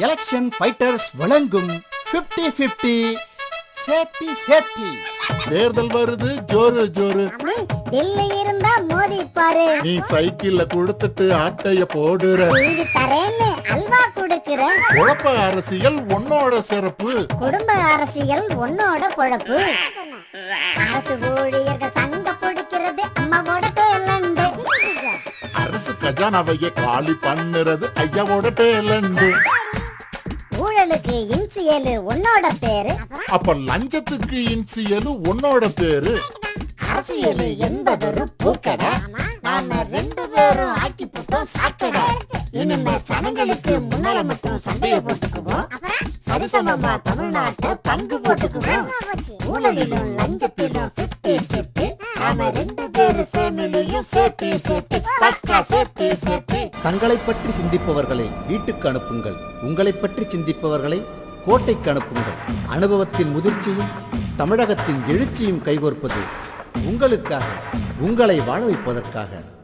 Election fighters வழங்கும் 50 50 safety safety தேர்தல் வருது ஜோரு ஜோரு. நீ தில்லி இருந்தா மோதி பாரு. நீ சைக்கிள்ல கொடுத்துட்டு ஆட்டைய போடுற. டிவி தரேன்னு அல்வா கொடுக்கிற. குழப்ப அரசியல் உன்னோட சிறப்பு குடும்ப அரசியல் உன்னோட பொழப்பு. அரசு ஊழியர்கள் சங்க பிடிக்கிறது அம்மாவோட டேலண்டு அரசு கஜானாவையே காலி பண்ணுறது ஐயாவோட டேலண்டு ஊழலுக்கு இன்சியலு உன்னோட பேரு. அப்ப லஞ்சத்துக்கு இன்சியலு உன்னோட பேரு. அரசியல் என்பதொரு பூக்கடை. நாம ரெண்டு பேரும் ஆக்கி போட்டோம் சாக்கடை. இனிமே சனங்களுக்கு முன்னால மட்டும் சண்டைய போட்டுக்குவோம். சரிசமமா தமிழ்நாட்டை பங்கு போட்டுக்குவோம். ஊழலிலும் நாம ஃபேமிலியும் சேஃப்டி சேஃப்டி பக்கா சேஃப்டி சேஃப்டி தங்களை பற்றி சிந்திப்பவர்களை வீட்டுக்கு அனுப்புங்கள். உங்களை பற்றி சிந்திப்பவர்களை கோட்டைக்கு அனுப்புங்கள். அனுபவத்தின் முதிர்ச்சியும் தமிழகத்தின் எழுச்சியும் கைகோர்ப்பது உங்களுக்காக உங்களை வாழ வைப்பதற்காக.